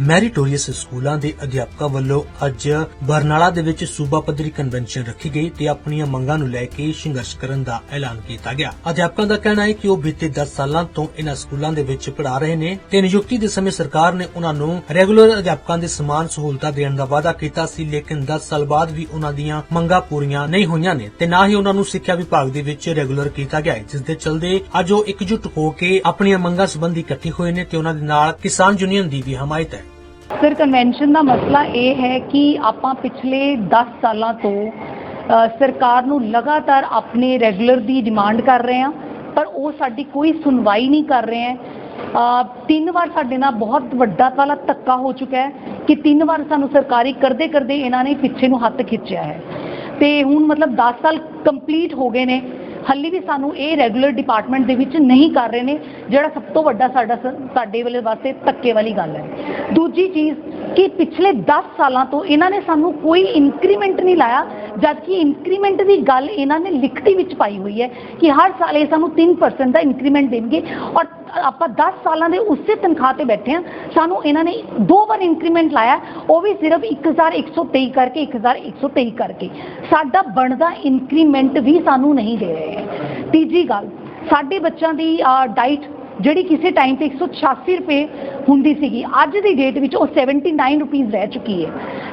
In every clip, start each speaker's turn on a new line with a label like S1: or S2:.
S1: Meritorious ਸਕੂਲਾਂ ਦੇ ਅਧਿਆਪਕਾਂ ਵੱਲੋਂ ਅੱਜ ਬਰਨਾਲਾ ਦੇ ਵਿੱਚ ਸੂਬਾ ਪੱਧਰੀ ਕਨਵੈਨਸ਼ਨ ਰੱਖੀ ਗਈ ਤੇ ਆਪਣੀਆਂ ਮੰਗਾਂ ਨੂੰ ਲੈ ਕੇ ਸੰਘਰਸ਼ ਕਰਨ ਦਾ ਐਲਾਨ ਕੀਤਾ ਗਿਆ। ਅਧਿਆਪਕਾਂ ਦਾ ਕਹਿਣਾ ਹੈ ਕਿ ਉਹ ਬੀਤੇ 10 ਸਾਲਾਂ ਤੋਂ ਇਹਨਾਂ ਸਕੂਲਾਂ ਦੇ ਵਿੱਚ ਪੜ੍ਹਾ ਰਹੇ ਨੇ ਤੇ ਨਿਯੁਕਤੀ ਦੇ ਸਮੇਂ ਸਰਕਾਰ ਨੇ ਉਹਨਾਂ ਨੂੰ ਰੈਗੂਲਰ ਅਧਿਆਪਕਾਂ ਦੇ ਸਮਾਨ ਸਹੂਲਤਾਂ ਦੇਣ ਦਾ ਵਾਅਦਾ ਕੀਤਾ ਸੀ, ਲੇਕਿਨ 10 ਸਾਲ ਬਾਅਦ ਵੀ ਉਹਨਾਂ ਦੀਆਂ ਮੰਗਾਂ ਪੂਰੀਆਂ ਨਹੀਂ ਹੋਈਆਂ ਨੇ ਤੇ ਨਾ ਹੀ ਉਹਨਾਂ ਨੂੰ ਸਿੱਖਿਆ ਵਿਭਾਗ ਦੇ ਵਿੱਚ ਰੈਗੂਲਰ ਕੀਤਾ ਗਿਆ ਜਿਸ ਦੇ ਚਲਦੇ ਅੱਜ ਉਹ ਇਕਜੁੱਟ ਹੋ ਕੇ ਆਪਣੀਆਂ ਮੰਗਾਂ ਸੰਬੰਧੀ ਇਕੱਠੇ ਹੋਏ ਨੇ ਤੇ ਉਹਨਾਂ ਦੇ ਨਾਲ ਕਿਸਾਨ ਯੂਨੀਅਨ ਦੀ ਵੀ ਹਮਾਇਤ ਹੈ।
S2: ਸਰ ਕਨਵੈਨਸ਼ਨ ਦਾ ਮਸਲਾ ਇਹ ਹੈ ਕਿ ਆਪਾਂ ਪਿਛਲੇ 10 ਸਾਲਾਂ ਤੋਂ ਸਰਕਾਰ ਨੂੰ ਲਗਾਤਾਰ ਆਪਣੇ ਰੈਗੂਲਰ ਦੀ ਡਿਮਾਂਡ ਕਰ ਰਹੇ ਹਾਂ, ਪਰ ਉਹ ਸਾਡੀ ਕੋਈ ਸੁਣਵਾਈ ਨਹੀਂ ਕਰ ਰਹੇ ਹੈ। ਤਿੰਨ ਵਾਰ ਸਾਡੇ ਨਾਲ ਬਹੁਤ ਵੱਡਾ ਵਾਲਾ ਧੱਕਾ ਹੋ ਚੁੱਕਾ ਹੈ ਕਿ ਤਿੰਨ ਵਾਰ ਸਾਨੂੰ ਸਰਕਾਰੀ ਕਰਦੇ ਕਰਦੇ ਇਹਨਾਂ ਨੇ ਪਿੱਛੇ ਨੂੰ ਹੱਥ ਖਿੱਚਿਆ ਹੈ। ਤੇ ਹੁਣ ਮਤਲਬ 10 ਸਾਲ ਕੰਪਲੀਟ ਹੋ ਗਏ ਨੇ ਹਾਲੇ ਵੀ ਸਾਨੂੰ ਇਹ ਰੈਗੂਲਰ ਡਿਪਾਰਟਮੈਂਟ ਦੇ ਵਿੱਚ ਨਹੀਂ ਕਰ ਰਹੇ ਨੇ, ਜਿਹੜਾ ਸਭ ਤੋਂ ਵੱਡਾ ਸਾਡਾ ਸ- ਸਾਡੇ ਵਾਲੇ ਵਾਸਤੇ ਧੱਕੇ ਵਾਲੀ ਗੱਲ ਹੈ। ਦੂਜੀ ਚੀਜ਼, ਕਿ ਪਿਛਲੇ 10 ਸਾਲਾਂ ਤੋਂ ਇਹਨਾਂ ਨੇ ਸਾਨੂੰ ਕੋਈ ਇਨਕਰੀਮੈਂਟ ਨਹੀਂ ਲਾਇਆ, ਜਦਕਿ ਇਨਕਰੀਮੈਂਟ ਦੀ ਗੱਲ ਇਹਨਾਂ ਨੇ ਲਿਖਤੀ ਵਿੱਚ ਪਾਈ ਹੋਈ ਹੈ, ਕਿ ਹਰ ਸਾਲ ਇਹ ਸਾਨੂੰ 3% ਦਾ ਇਨਕਰੀਮੈਂਟ ਦੇਣਗੇ ਔਰ ਆਪਾਂ 10 ਸਾਲਾਂ ਦੇ ਉਸੇ ਤਨਖਾਹ ਤੇ ਬੈਠੇ ਹਾਂ, ਸਾਨੂੰ ਇਹਨਾਂ ਨੇ ਦੋ ਵਾਰ ਇਨਕਰੀਮੈਂਟ ਲਾਇਆ, ਉਹ ਵੀ ਸਿਰਫ 1123 ਕਰਕੇ 1123 ਕਰਕੇ। ਸਾਡਾ ਬਣਦਾ ਇਨਕਰੀਮੈਂਟ ਵੀ ਸਾਨੂੰ ਨਹੀਂ ਦੇ ਰਹੇ। ਤੀਜੀ ਗੱਲ, ਸਾਡੇ ਬੱਚਿਆਂ ਦੀ ਡਾਈਟ ਜਿਹੜੀ ਕਿਸੇ ਟਾਈਮ ਤੇ 186 ਰੁਪਏ ਹੁੰਦੀ ਸੀਗੀ, ਅੱਜ ਦੀ ਡੇਟ ਵਿੱਚ ਉਹ 79 ਰੁਪੀਸ ਰਹਿ ਚੁੱਕੀ ਹੈ।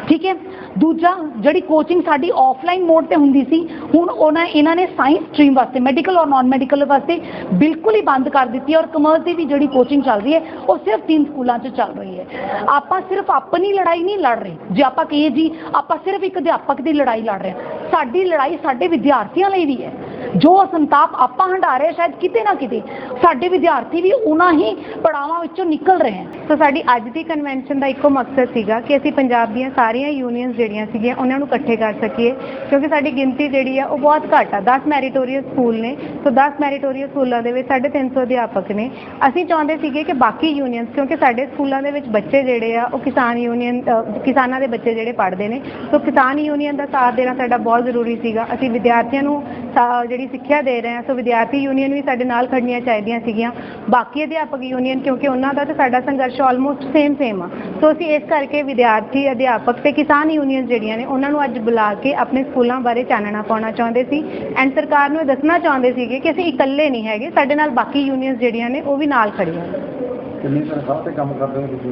S2: ਠੀਕ ਹੈ? ਦੂਜਾ, ਜਿਹੜੀ ਕੋਚਿੰਗ ਸਾਡੀ ਆਫਲਾਈਨ ਮੋਡ ਤੇ ਹੁੰਦੀ ਸੀ, ਹੁਣ ਉਹਨਾਂ, ਇਹਨਾਂ ਨੇ ਸਾਇੰਸ ਸਟਰੀਮ ਵਾਸਤੇ ਮੈਡੀਕਲ ਔਰ ਨਾਨ ਮੈਡੀਕਲ ਵਾਸਤੇ ਬਿਲਕੁਲ ਹੀ ਬੰਦ ਕਰ ਦਿੱਤੀ ਹੈ ਔਰ ਕਮਰਸ ਦੀ ਵੀ ਜਿਹੜੀ ਕੋਚਿੰਗ ਚੱਲ ਰਹੀ ਹੈ, ਉਹ ਸਿਰਫ ਤਿੰਨ ਸਕੂਲਾਂ 'ਚ ਚੱਲ ਰਹੀ ਹੈ। ਆਪਾਂ ਸਿਰਫ ਆਪਣੀ ਲੜਾਈ ਨਹੀਂ ਲੜ ਰਹੇ। ਜੇ ਆਪਾਂ ਕਹੀਏ ਜੀ, ਆਪਾਂ ਸਿਰਫ ਇੱਕ ਅਧਿਆਪਕ ਦੀ ਲੜਾਈ ਲੜ ਰਹੇ ਹਾਂ। ਸਾਡੀ ਲੜਾਈ ਸਾਡੇ ਵਿਦਿਆਰਥੀਆਂ ਲਈ ਵੀ ਹੈ। ਜੋ ਸੰਤਾਪ ਆਪਾਂ ਹੰਢਾ ਰਹੇ ਹਾਂ, ਸ਼ਾਇਦ ਕਿਤੇ ਨਾ ਕਿਤੇ ਸਾਡੇ ਵਿਦਿਆਰਥੀ ਵੀ ਉਹਨਾਂ ਹੀ ਪੜਾਵਾਂ ਵਿੱਚੋਂ ਨਿਕਲ ਰਹੇ ਹਨ
S3: ਸੋ ਸਾਡੀ ਅੱਜ ਦੀ ਕਨਵੈਨਸ਼ਨ ਦਾ ਇੱਕੋ ਮਕਸਦ ਸੀਗਾ ਕਿ ਅਸੀਂ ਪੰਜਾਬ ਦੀਆਂ ਸਾਰੀਆਂ ਯੂਨੀਅਨਸ ਜਿਹੜੀਆਂ ਸੀਗੀਆਂ ਉਹਨਾਂ ਨੂੰ ਇਕੱਠੇ ਕਰ ਸਕੀਏ। ਕਿਉਂਕਿ ਸਾਡੀ ਗਿਣਤੀ ਜਿਹੜੀ ਆ ਉਹ ਬਹੁਤ ਘੱਟ ਆ। 10 ਮੈਰੀਟੋਰੀਅਸ ਸਕੂਲ ਨੇ ਸੋ 10 ਮੈਰੀਟੋਰੀਅਸ ਸਕੂਲਾਂ ਦੇ ਵਿੱਚ 350 ਅਧਿਆਪਕ ਨੇ। ਅਸੀਂ ਚਾਹੁੰਦੇ ਸੀਗੇ ਕਿ ਬਾਕੀ ਯੂਨੀਅਨਸ ਕਿਉਂਕਿ ਸਾਡੇ ਸਕੂਲਾਂ ਦੇ ਵਿੱਚ ਬੱਚੇ ਜਿਹੜੇ ਆ ਉਹ ਕਿਸਾਨ ਯੂਨੀਅਨ ਕਿਸਾਨਾਂ ਦੇ ਬੱਚੇ ਜਿਹੜੇ ਪੜ੍ਹਦੇ ਨੇ। ਸੋ ਕਿਸਾਨ ਯੂਨੀਅਨ ਦਾ ਸਾਥ ਦੇਣਾ ਸਾਡਾ ਬਹੁਤ ਜ਼ਰੂਰੀ ਸੀਗਾ। ਅਸੀਂ ਵਿਦਿਆਰਥੀਆਂ ਨੂੰ ਜਿਹੜੀ ਸਿੱਖਿਆ ਦੇ ਰਹੇ ਹਾਂ, ਸੋ ਵਿਦਿਆਰਥੀ ਯੂਨੀਅਨ ਵੀ ਸਾਡੇ ਨਾਲ ਖੜਨੀਆਂ ਚਾਹੀਦੀਆਂ ਸੀਗੀਆਂ। ਬਾਕੀ ਅਧਿਆਪਕ ਯੂਨੀਅਨ ਕਿਉਂਕਿ ਉਹਨਾਂ ਦਾ ਤੇ ਸਾਡਾ ਸੰਘਰਸ਼ ਆਲਮੋਸਟ ਸੇਮ ਸੇਮ ਆ। ਸੋ ਅਸੀਂ ਇਸ ਕਰਕੇ ਵਿਦਿਆਰਥੀ, ਅਧਿਆਪਕ ਤੇ ਕਿਸਾਨ ਯੂਨੀਅਨ ਜਿਹੜੀਆਂ ਨੇ, ਉਹਨਾਂ ਨੂੰ ਅੱਜ ਬੁਲਾ ਕੇ ਆਪਣੇ ਸਕੂਲਾਂ ਬਾਰੇ ਚਾਨਣਾ ਪਾਉਣਾ ਚਾਹੁੰਦੇ ਸੀ। ਐਂਡ ਸਰਕਾਰ ਨੂੰ ਇਹ ਦੱਸਣਾ ਚਾਹੁੰਦੇ ਸੀਗੇ ਕਿ ਅਸੀਂ ਇਕੱਲੇ ਨਹੀਂ ਹੈਗੇ, ਸਾਡੇ ਨਾਲ ਬਾਕੀ ਯੂਨੀਅਨਸ ਜਿਹੜੀਆਂ ਨੇ, ਉਹ ਵੀ ਨਾਲ ਖੜੀਆਂ ਨੇ।
S4: ਕਿੰਨੀ ਤਨਖਾਹ ਤੇ ਕੰਮ ਕਰਦੇ ਹੋ ਤੁਸੀਂ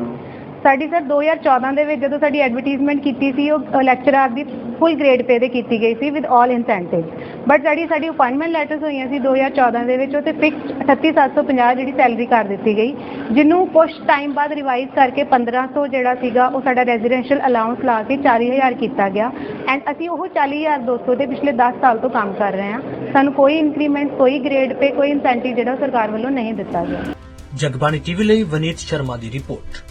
S3: ਸਾਡੀ ਸਰ 2014 ਦੇ ਵਿੱਚ ਜਦੋਂ ਸਾਡੀ ਐਡਵਰਟਾਈਜ਼ਮੈਂਟ ਕੀਤੀ ਸੀ, ਉਹ ਲੈਕਚਰਾਰ ਦੀ ਫੁੱਲ ਗ੍ਰੇਡ ਪੇ ਤੇ ਕੀਤੀ ਗਈ ਸੀ ਵਿਦ ਆਲ ਇਨਸੈਂਟਿਵ ਬਟ ਜਿਹੜੀ ਸਾਡੀ ਅਪਾਇੰਟਮੈਂਟ ਲੈਟਰਸ ਹੋਈਆਂ ਸੀ 2014 ਦੇ ਵਿੱਚ, ਉਹ ਤੇ ਫਿਕਸ 38750 ਜਿਹੜੀ ਸੈਲਰੀ ਕਰ ਦਿੱਤੀ ਗਈ, ਜਿਹਨੂੰ ਕੁਝ ਟਾਈਮ ਬਾਅਦ ਰਿਵਾਈਜ਼ ਕਰਕੇ 1500 ਜਿਹੜਾ ਸੀਗਾ, ਉਹ ਸਾਡਾ ਰੈਜ਼ੀਡੈਂਸ਼ੀਅਲ ਅਲਾਉਂਸ ਲਾ ਕੇ 40000 ਕੀਤਾ ਗਿਆ। ਐਂਡ ਅਸੀਂ ਉਹ 40200 ਦੇ ਪਿਛਲੇ 10 ਸਾਲ ਤੋਂ ਕੰਮ ਕਰ ਰਹੇ ਹਾਂ। ਸਾਨੂੰ ਕੋਈ ਇਨਕਰੀਮੈਂਟ ਕੋਈ ਗ੍ਰੇਡ ਪੇ ਕੋਈ ਇਨਸੈਂਟਿਵ ਜਿਹੜਾ ਉਹ ਸਰਕਾਰ ਵੱਲੋਂ ਨਹੀਂ ਦਿੱਤਾ ਗਿਆ।
S1: ਜਗਬਾਣੀ ਟੀਵੀ ਲਈ ਵਨੀਤ ਸ਼ਰਮਾ ਦੀ ਰਿਪੋਰਟ।